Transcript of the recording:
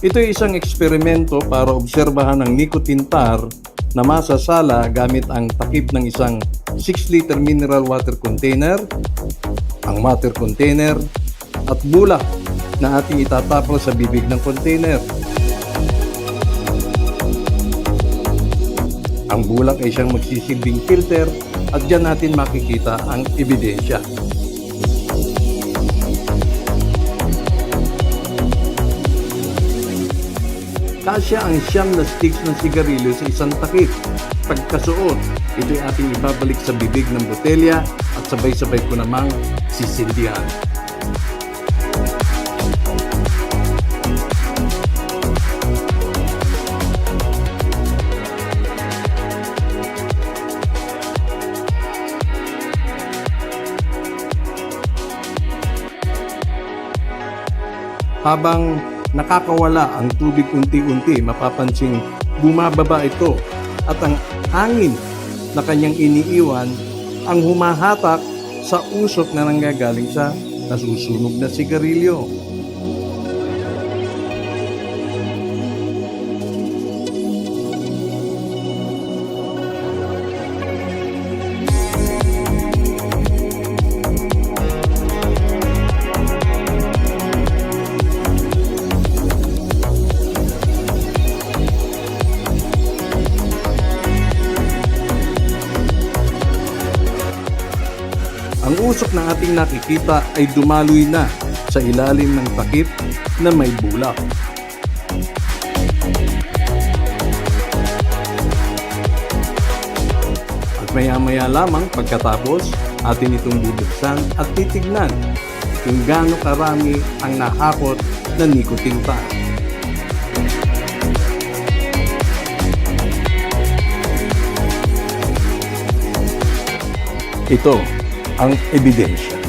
Ito ay isang eksperimento para obserbahan ang nicotine tar na masasala gamit ang takip ng isang 6-liter mineral water container, ang water container, at bulak na ating itatapal sa bibig ng container. Ang bulak ay siyang magsisilbing filter at dyan natin makikita ang ebidensya. Kasya ang siyam na sticks ng sigarilyo sa isang takip. Pagkasuot, ito'y ating ibabalik sa bibig ng botelya at sabay-sabay ko namang sisindihan. Habang nakakawala ang tubig unti-unti, mapapansing bumababa ito at ang hangin na kanyang iniiwan ang humahatak sa usok na nanggagaling sa nasusunog na sigarilyo. Ang usok na ating nakikita ay dumaloy na sa ilalim ng takip na may bulak. At maya-maya lamang pagkatapos, atin itong bubuksan at titignan kung gaano karami ang nahakot na nicotine tar. Ito ang ebidensya.